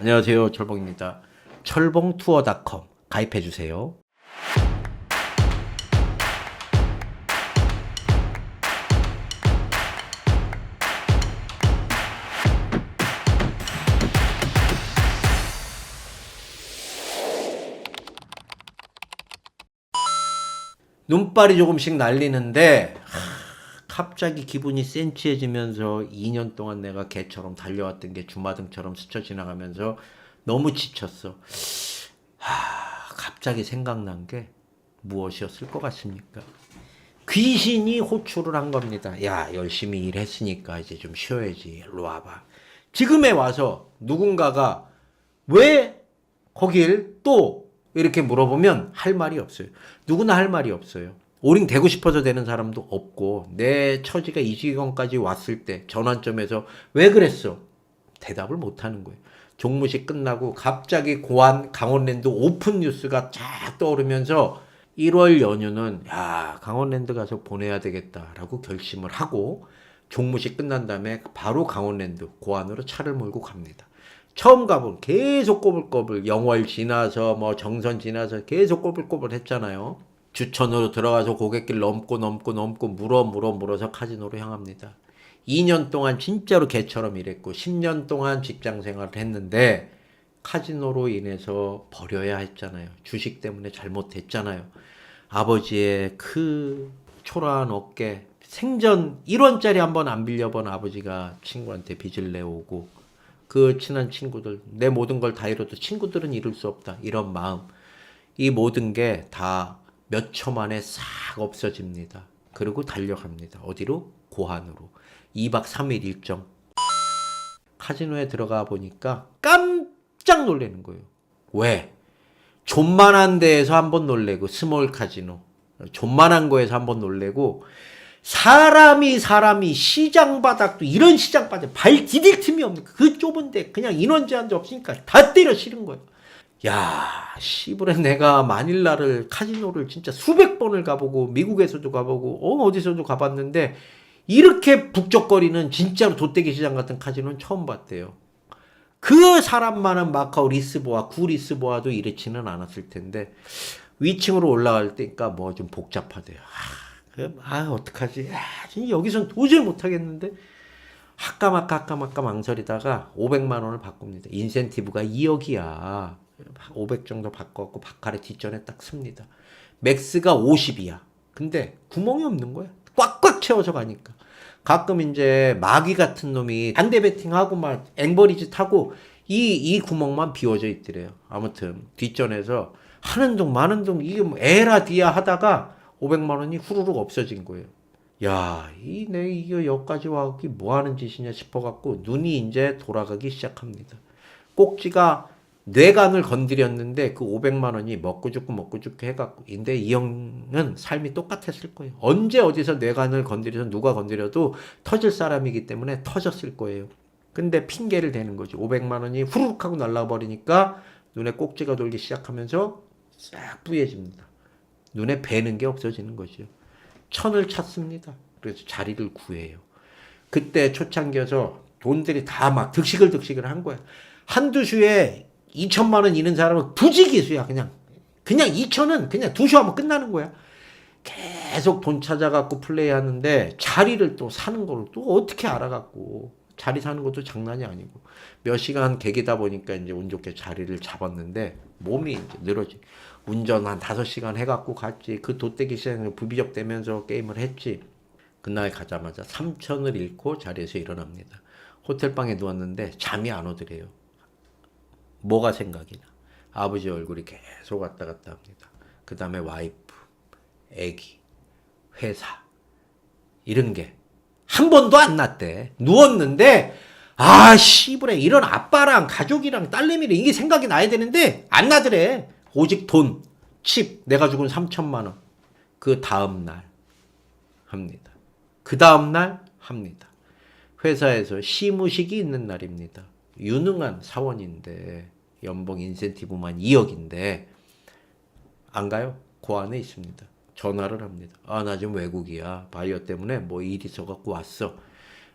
안녕하세요. 철봉입니다. 철봉투어닷컴 가입해 주세요. 눈발이 조금씩 날리는데 하, 갑자기 기분이 센치해지면서 2년 동안 내가 개처럼 달려왔던 게 주마등처럼 스쳐 지나가면서 너무 지쳤어. 하, 갑자기 생각난 게 무엇이었을 것 같습니까? 귀신이 호출을 한 겁니다. 야, 열심히 일했으니까 이제 좀 쉬어야지. 일로 와봐. 지금에 와서 누군가가 왜 거길 또 이렇게 물어보면 할 말이 없어요. 누구나 할 말이 없어요. 오링 되고 싶어서 되는 사람도 없고 내 처지가 이 지경까지 왔을 때 전환점에서 왜 그랬어? 대답을 못 하는 거예요. 종무식 끝나고 갑자기 고안 강원랜드 오픈 뉴스가 쫙 떠오르면서 1월 연휴는 야 강원랜드 가서 보내야 되겠다라고 결심을 하고 종무식 끝난 다음에 바로 강원랜드 고안으로 차를 몰고 갑니다. 처음 가본 계속 꼬불꼬불 영월 지나서 뭐 정선 지나서 계속 꼬불꼬불 했잖아요. 주천으로 들어가서 고갯길 넘고 넘고 넘고 물어 물어 물어서 카지노로 향합니다. 2년 동안 진짜로 개처럼 일했고 10년 동안 직장 생활을 했는데 카지노로 인해서 버려야 했잖아요. 주식 때문에 잘못했잖아요. 아버지의 그 초라한 어깨 생전 1원짜리 한 번 안 빌려본 아버지가 친구한테 빚을 내오고 그 친한 친구들 내 모든 걸 다 잃어도 친구들은 잃을 수 없다 이런 마음 이 모든 게 다 몇 초 만에 싹 없어집니다. 그리고 달려갑니다. 어디로? 고한으로. 2박 3일 일정. 카지노에 들어가 보니까 깜짝 놀라는 거예요. 왜? 존만한 데에서 한번 놀래고 스몰 카지노. 존만한 거에서 한번 놀래고 사람이 사람이 시장 바닥도 이런 시장 바닥 발 디딜 틈이 없는 그 좁은데 그냥 인원 제한도 없으니까 다 때려 싫은 거예요. 야, 씨부레 내가 마닐라를 카지노를 진짜 수백 번을 가보고 미국에서도 가보고 어 어디서도 가봤는데 이렇게 북적거리는 진짜로 돗대기 시장 같은 카지노는 처음 봤대요. 그 사람 많은 마카오 리스보아, 구 리스보아도 이렇지는 않았을 텐데 위층으로 올라갈 때니까 뭐 좀 복잡하대요. 아, 그, 아 어떡하지? 아, 여기선 도저히 못하겠는데 하까마까 하까마까 망설이다가 500만 원을 바꿉니다. 인센티브가 2억이야. 500 정도 바꿨고 바카레 뒷전에 딱 씁니다. 맥스가 50이야. 근데 구멍이 없는 거야. 꽉꽉 채워서 가니까. 가끔 이제 마귀 같은 놈이 반대 배팅하고 막 앵버리짓 하고 이, 이 구멍만 비워져 있더래요. 아무튼 뒷전에서 하는 동 마는 동 이게 뭐 에라 디아 하다가 500만 원이 후루룩 없어진 거예요. 야, 이 내 이거 여기까지 와기 뭐 하는 짓이냐 싶어 갖고 눈이 이제 돌아가기 시작합니다. 꼭지가 뇌간을 건드렸는데 그 500만 원이 먹고 죽고 먹고 죽고 해갖고 근데 이 형은 삶이 똑같았을 거예요. 언제 어디서 뇌간을 건드려서 누가 건드려도 터질 사람이기 때문에 터졌을 거예요. 근데 핑계를 대는 거지. 500만 원이 후루룩 하고 날라가 버리니까 눈에 꼭지가 돌기 시작하면서 싹 뿌얘집니다. 눈에 뵈는 게 없어지는 거죠. 천을 찾습니다. 그래서 자리를 구해요. 그때 초창기여서 돈들이 다 막 득식을 득식을 한 거야. 한두 주에 2천만 원 잃은 사람은 부지기수야 그냥. 그냥 2천은 그냥 두주 하면 끝나는 거야. 계속 돈 찾아갖고 플레이하는데 자리를 또 사는 걸또 어떻게 알아갖고 자리 사는 것도 장난이 아니고 몇 시간 개기다 보니까 이제 운 좋게 자리를 잡았는데 몸이 이제 늘어지. 운전 한 5시간 해갖고 갔지. 그 돗대기 시장에 부비적대면서 게임을 했지. 그날 가자마자 3천을 잃고 자리에서 일어납니다. 호텔방에 누웠는데 잠이 안 오더래요. 뭐가 생각이 나? 아버지 얼굴이 계속 왔다 갔다 합니다. 그 다음에 와이프, 애기, 회사, 이런 게 한 번도 안 났대. 누웠는데, 아, 씨부레, 이런 아빠랑 가족이랑 딸내미랑 이게 생각이 나야 되는데, 안 나더래. 오직 돈, 칩, 내가 죽은 3천만 원. 그 다음 날 합니다. 그 다음 날 합니다. 회사에서 시무식이 있는 날입니다. 유능한 사원인데 연봉 인센티브만 2억인데 안 가요? 고안에 있습니다. 전화를 합니다. 아 나 지금 외국이야. 바이오 때문에 뭐 일이 있어 갖고 왔어.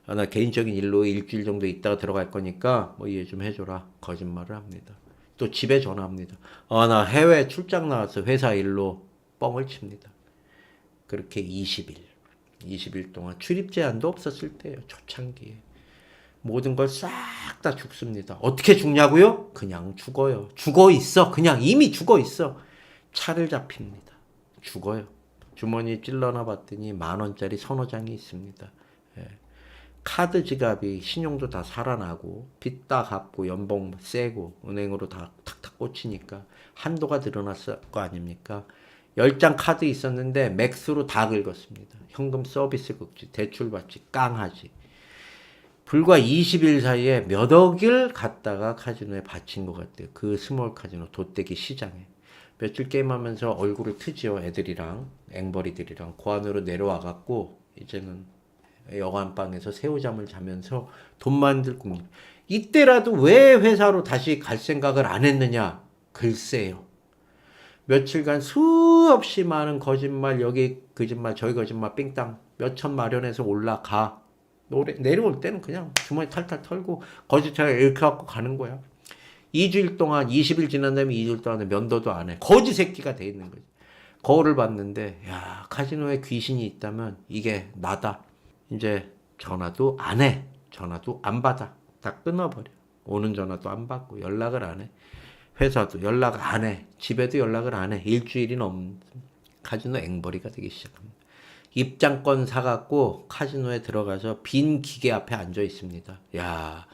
아, 나 개인적인 일로 일주일 정도 있다가 들어갈 거니까 뭐 이해 좀 해줘라. 거짓말을 합니다. 또 집에 전화합니다. 아, 나 해외 출장 나왔어. 회사 일로 뻥을 칩니다. 그렇게 20일, 20일 동안 출입 제한도 없었을 때예요. 초창기에. 모든 걸 싹 다 죽습니다. 어떻게 죽냐고요? 그냥 죽어요. 죽어 있어. 그냥 이미 죽어 있어. 차를 잡힙니다. 죽어요. 주머니 찔러나 봤더니 만 원짜리 서너 장이 있습니다. 예. 카드 지갑이 신용도 다 살아나고 빚 다 갚고 연봉 세고 은행으로 다 탁탁 꽂히니까 한도가 늘어났을 거 아닙니까? 열장 카드 있었는데 맥스로 다 긁었습니다. 현금 서비스 긁지 대출 받지 깡하지. 불과 20일 사이에 몇 억을 갖다가 카지노에 바친 것 같아요. 그 스몰 카지노 돗대기 시장에. 며칠 게임하면서 얼굴을 트지요. 애들이랑 앵벌이들이랑 고안으로 내려와 갖고 이제는 여관방에서 새우잠을 자면서 돈 만들 꿈. 이때라도 왜 회사로 다시 갈 생각을 안 했느냐? 글쎄요. 며칠간 수없이 많은 거짓말 여기 거짓말 저기 거짓말 삥땅 몇 천 마련해서 올라가 노래 내려올 때는 그냥 주머니 탈탈 털고 거짓말 이렇게 갖고 가는 거야. 2주일 동안 20일 지난 다음에 2주일 동안에 면도도 안 해. 거지 새끼가 돼 있는 거지. 거울을 봤는데 야 카지노에 귀신이 있다면 이게 나다. 이제 전화도 안 해. 전화도 안 받아. 다 끊어버려. 오는 전화도 안 받고 연락을 안 해. 회사도 연락 안 해. 집에도 연락을 안 해. 일주일이 넘 카지노 앵벌이가 되기 시작합니다. 입장권 사갖고 카지노에 들어가서 빈 기계 앞에 앉아 있습니다. 야,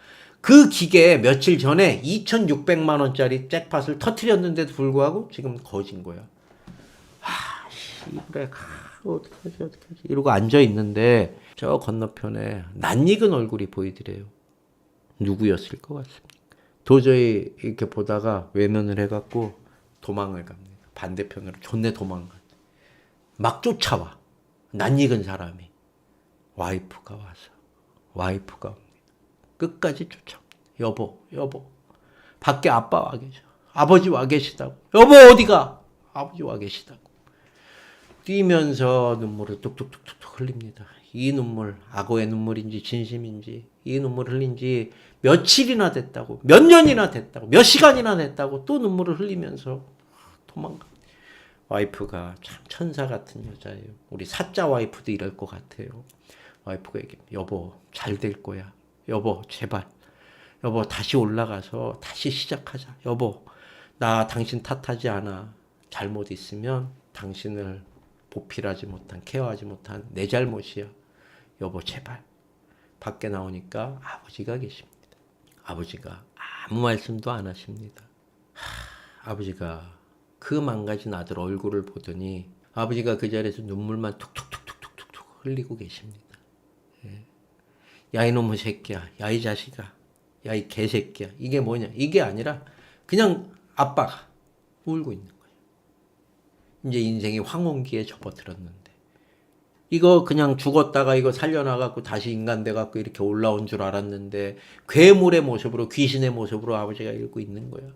그 기계에 며칠 전에 2,600만 원짜리 잭팟을 터트렸는데도 불구하고 지금 거진 거야. 아, 씨발, 아, 어떡하지, 어떡하지. 이러고 앉아 있는데 저 건너편에 낯익은 얼굴이 보이더래요. 누구였을 것 같습니까? 도저히 이렇게 보다가 외면을 해갖고 도망을 갑니다. 반대편으로 존내 도망가. 막 쫓아와. 낯익은 사람이. 와이프가 와서. 와이프가 옵니다. 끝까지 쫓아옵니다. 여보, 여보. 밖에 아빠 와 계셔. 아버지 와 계시다고. 여보, 어디가? 아버지 와 계시다고. 뛰면서 눈물을 뚝뚝뚝뚝 흘립니다. 이 눈물, 악어의 눈물인지 진심인지 이 눈물 흘린 지 며칠이나 됐다고, 몇 년이나 됐다고, 몇 시간이나 됐다고 또 눈물을 흘리면서 도망가. 와이프가 참 천사 같은 여자예요. 우리 사자 와이프도 이럴 것 같아요. 와이프가 얘기해. 여보, 잘 될 거야. 여보, 제발. 여보, 다시 올라가서 다시 시작하자. 여보, 나 당신 탓하지 않아. 잘못 있으면 당신을 보필하지 못한, 케어하지 못한 내 잘못이야. 여보, 제발. 밖에 나오니까 아버지가 계십니다. 아버지가 아무 말씀도 안 하십니다. 하, 아버지가 그 망가진 아들 얼굴을 보더니 아버지가 그 자리에서 눈물만 툭툭툭툭툭툭 흘리고 계십니다. 예. 야 이놈의 새끼야, 야 이 자식아, 야 이 개새끼야. 이게 뭐냐? 이게 아니라 그냥 아빠가 울고 있는 거예요. 이제 인생이 황혼기에 접어들었는데 이거 그냥 죽었다가 이거 살려나갖고 다시 인간 돼갖고 이렇게 올라온 줄 알았는데 괴물의 모습으로 귀신의 모습으로 아버지가 읽고 있는 거야.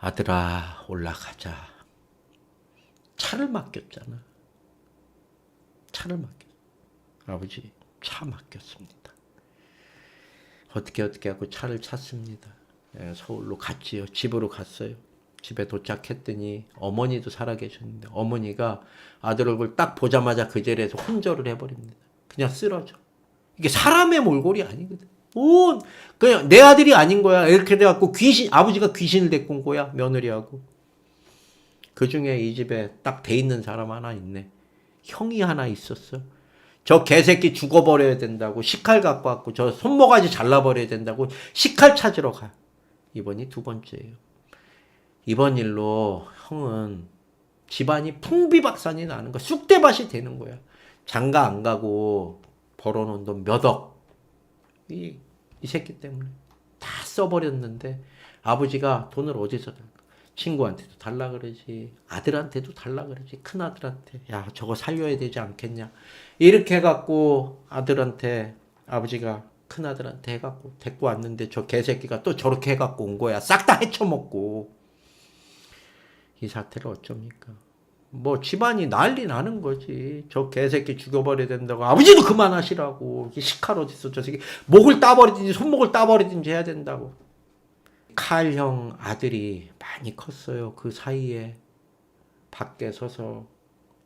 아들아 올라가자. 차를 맡겼잖아. 차를 맡겼. 아버지 차 맡겼습니다. 어떻게 어떻게 하고 차를 찾습니다. 예, 서울로 갔지요. 집으로 갔어요. 집에 도착했더니 어머니도 살아 계셨는데 어머니가 아들 얼굴 딱 보자마자 그 자리에서 혼절을 해버립니다. 그냥 쓰러져. 이게 사람의 몰골이 아니거든. 온 그냥 내 아들이 아닌 거야. 이렇게 돼갖고 귀신 아버지가 귀신을 데리고 온 거야 며느리하고. 그 중에 이 집에 딱 돼 있는 사람 하나 있네. 형이 하나 있었어. 저 개새끼 죽어버려야 된다고 식칼 갖고 왔고 저 손모가지 잘라버려야 된다고 식칼 찾으러 가. 이번이 두 번째예요. 이번 일로 형은 집안이 풍비박산이 나는 거야. 쑥대밭이 되는 거야. 장가 안 가고 벌어놓은 돈 몇 억. 이, 이 새끼 때문에 다 써버렸는데 아버지가 돈을 어디서? 친구한테도 달라 그러지 아들한테도 달라 그러지 큰 아들한테. 야 저거 살려야 되지 않겠냐? 이렇게 해갖고 아들한테 아버지가 큰 아들한테 해갖고 데리고 왔는데 저 개새끼가 또 저렇게 해갖고 온 거야. 싹 다 헤쳐먹고. 이 사태를 어쩝니까 뭐 집안이 난리 나는 거지. 저 개새끼 죽여버려야 된다고. 아버지도 그만하시라고. 식칼 어딨어. 저 새끼 목을 따버리든지 손목을 따버리든지 해야 된다고. 칼 형 아들이 많이 컸어요. 그 사이에 밖에 서서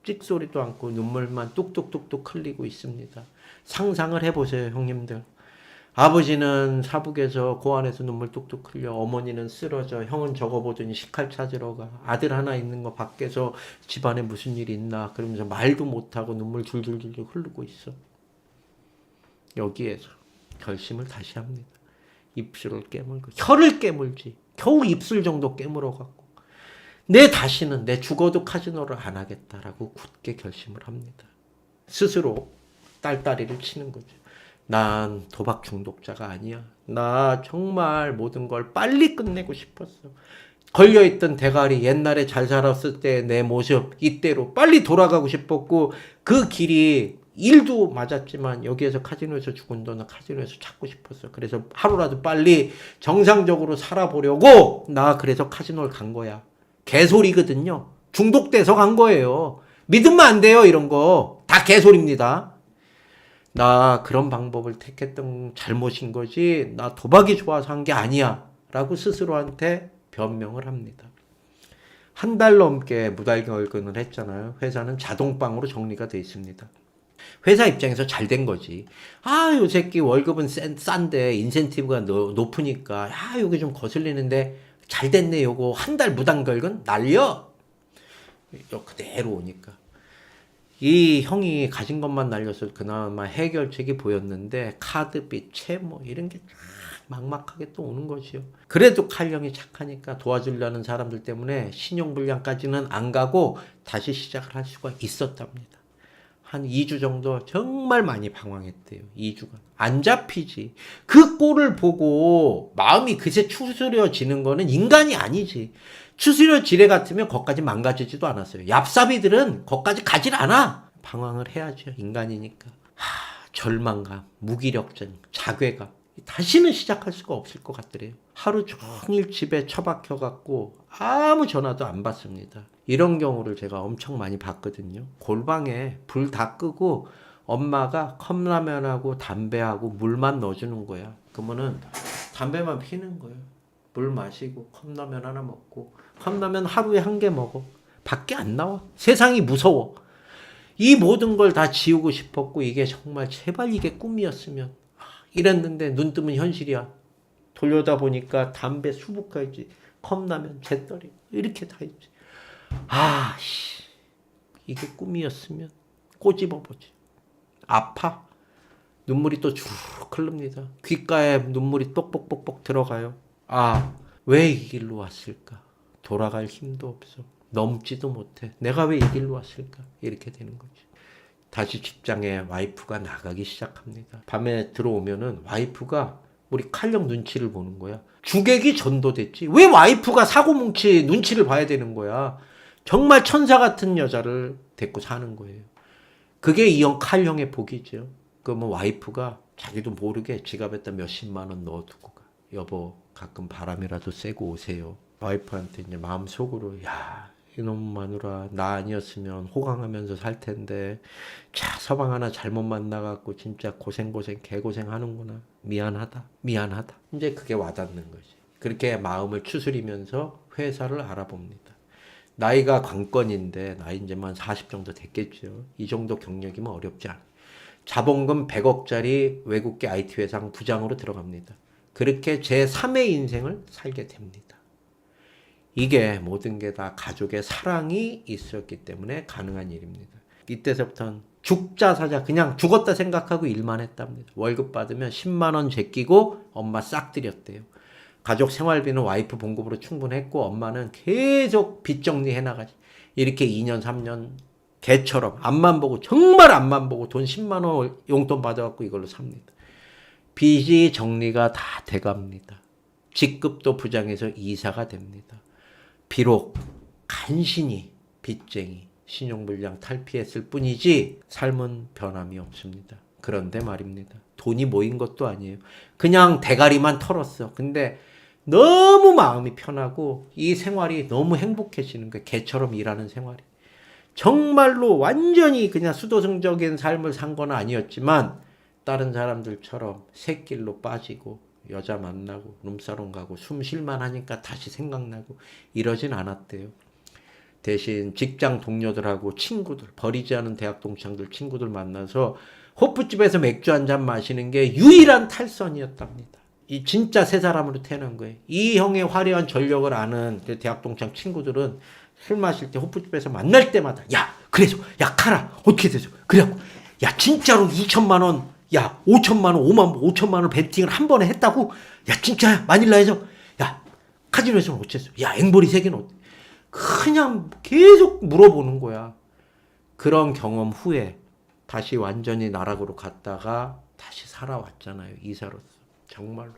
찍소리도 않고 눈물만 뚝뚝뚝뚝 흘리고 있습니다. 상상을 해보세요, 형님들. 아버지는 사북에서 고안에서 눈물 뚝뚝 흘려 어머니는 쓰러져 형은 저거 보더니 식칼 찾으러 가. 아들 하나 있는 거 밖에서 집안에 무슨 일이 있나 그러면서 말도 못하고 눈물 줄줄줄 흐르고 있어. 여기에서 결심을 다시 합니다. 입술을 깨물고 혀를 깨물지. 겨우 입술 정도 깨물어 갖고 내 다시는 내 죽어도 카지노를 안 하겠다라고 굳게 결심을 합니다. 스스로 딸딸이를 치는 거죠 난 도박 중독자가 아니야. 나 정말 모든 걸 빨리 끝내고 싶었어. 걸려있던 대가리 옛날에 잘 살았을 때 내 모습 이때로 빨리 돌아가고 싶었고 그 길이 일도 맞았지만 여기에서 카지노에서 죽은 돈은 카지노에서 찾고 싶었어. 그래서 하루라도 빨리 정상적으로 살아보려고 나 그래서 카지노를 간 거야. 개소리거든요. 중독돼서 간 거예요. 믿으면 안 돼요, 이런 거. 다 개소리입니다. 나 그런 방법을 택했던 잘못인 거지 나 도박이 좋아서 한 게 아니야 라고 스스로한테 변명을 합니다. 한 달 넘게 무달결근을 했잖아요. 회사는 자동방으로 정리가 돼 있습니다. 회사 입장에서 잘 된 거지. 아, 요 새끼 월급은 센, 싼데 인센티브가 노, 높으니까 아, 여기 좀 거슬리는데 잘 됐네 요거 한 달 무단결근 날려. 요 그대로 오니까. 이 형이 가진 것만 날려서 그나마 해결책이 보였는데 카드빚, 채무 이런 게 막막하게 또 오는 거지요. 그래도 칼 형이 착하니까 도와주려는 사람들 때문에 신용불량까지는 안 가고 다시 시작을 할 수가 있었답니다. 한 2주 정도 정말 많이 방황했대요. 2주간. 안 잡히지. 그 꼴을 보고 마음이 그새 추스려지는 거는 인간이 아니지. 추스려 지뢰 같으면 거기까지 망가지지도 않았어요. 얍삽이들은 거기까지 가질 않아. 방황을 해야죠. 인간이니까. 하, 절망감, 무기력증, 자괴감. 다시는 시작할 수가 없을 것 같더래요. 하루 종일 집에 처박혀 갖고 아무 전화도 안 받습니다. 이런 경우를 제가 엄청 많이 봤거든요. 골방에 불 다 끄고 엄마가 컵라면하고 담배하고 물만 넣어주는 거야. 그러면은 담배만 피는 거예요. 물 마시고 컵라면 하나 먹고 컵라면 하루에 한 개 먹어. 밖에 안 나와. 세상이 무서워. 이 모든 걸 다 지우고 싶었고 이게 정말 제발 이게 꿈이었으면 아, 이랬는데 눈 뜨면 현실이야. 돌려다 보니까 담배 수북하지 컵라면 재떨이 이렇게 다 있지. 아, 씨. 이게 꿈이었으면 꼬집어보지. 아파. 눈물이 또쭉 흐릅니다. 귓가에 눈물이 똑똑똑똑 들어가요. 아, 왜 이 길로 왔을까? 돌아갈 힘도 없어. 넘지도 못해. 내가 왜 이 길로 왔을까? 이렇게 되는 거지. 다시 직장에 와이프가 나가기 시작합니다. 밤에 들어오면은 와이프가 우리 칼령 눈치를 보는 거야. 주객이 전도됐지. 왜 와이프가 사고뭉치 눈치를 봐야 되는 거야? 정말 천사 같은 여자를 데리고 사는 거예요. 그게 이형 칼형의 복이죠. 그러면 와이프가 자기도 모르게 지갑에다 몇십만 원 넣어두고 가. 여보 가끔 바람이라도 쐬고 오세요. 와이프한테 이제 마음속으로 야 이놈 마누라 나 아니었으면 호강하면서 살 텐데 자 서방 하나 잘못 만나갖고 진짜 고생고생 개고생 하는구나. 미안하다 미안하다. 이제 그게 와닿는 거지. 그렇게 마음을 추스리면서 회사를 알아봅니다. 나이가 관건인데 나이 이제만 40 정도 됐겠죠. 이 정도 경력이면 어렵지 않아. 자본금 100억짜리 외국계 IT 회사 부장으로 들어갑니다. 그렇게 제 3의 인생을 살게 됩니다 이게 모든 게 다 가족의 사랑이 있었기 때문에 가능한 일입니다. 이때서부터는 죽자 사자 그냥 죽었다 생각하고 일만 했답니다. 월급 받으면 10만 원 제끼고 엄마 싹 드렸대요. 가족 생활비는 와이프 봉급으로 충분했고 엄마는 계속 빚 정리해 나가지. 이렇게 2년 3년 개처럼 앞만 보고 정말 앞만 보고 돈 10만 원 용돈 받아갖고 이걸로 삽니다. 빚이 정리가 다 돼갑니다. 직급도 부장에서 이사가 됩니다. 비록 간신히 빚쟁이, 신용불량 탈피했을 뿐이지 삶은 변함이 없습니다. 그런데 말입니다. 돈이 모인 것도 아니에요. 그냥 대가리만 털었어. 근데 너무 마음이 편하고 이 생활이 너무 행복해지는 거예요. 개처럼 일하는 생활이. 정말로 완전히 그냥 수도승적인 삶을 산 건 아니었지만 다른 사람들처럼 새길로 빠지고 여자 만나고 룸사롱 가고 숨 쉴만 하니까 다시 생각나고 이러진 않았대요. 대신 직장 동료들하고 친구들 버리지 않은 대학 동창들 친구들 만나서 호프집에서 맥주 한 잔 마시는 게 유일한 탈선이었답니다. 이 진짜 세 사람으로 태어난 거예요. 이 형의 화려한 전력을 아는 그 대학 동창 친구들은 술 마실 때 호프집에서 만날 때마다 야 그래서 야 카라 어떻게 되죠? 그래갖고 야 진짜로 2천만 원, 야 5천만 원, 5만 5천만 원 베팅을 한 번에 했다고? 야 진짜야 마닐라에서 야 카지노에서는 어쨌어? 야 앵벌이 세 개는 어때? 그냥 계속 물어보는 거야. 그런 경험 후에 다시 완전히 나락으로 갔다가 다시 살아왔잖아요. 이사로서. 정말로.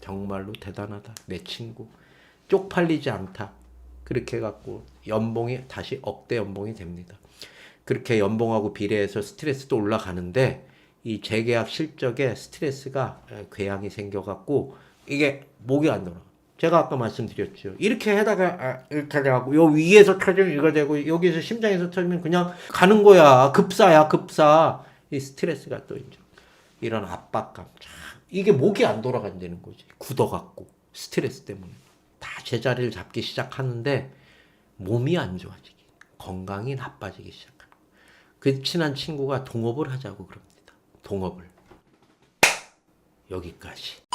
정말로 대단하다. 내 친구. 쪽팔리지 않다. 그렇게 해갖고 연봉이 다시 억대 연봉이 됩니다. 그렇게 연봉하고 비례해서 스트레스도 올라가는데 이 재계약 실적에 스트레스가 에, 궤양이 생겨갖고 이게 목이 안 돌아. 제가 아까 말씀드렸죠. 이렇게 해다가 아, 이렇게 하고 요 위에서 터지면 이거 되고 여기서 심장에서 터지면 그냥 가는 거야. 급사야 급사. 이 스트레스가 또 이제 이런 압박감. 참, 이게 목이 안 돌아간다는 거지. 굳어갖고 스트레스 때문에 다 제자리를 잡기 시작하는데 몸이 안 좋아지기, 건강이 나빠지기 거야. 그 친한 친구가 동업을 하자고 그럽니다. 동업을 여기까지.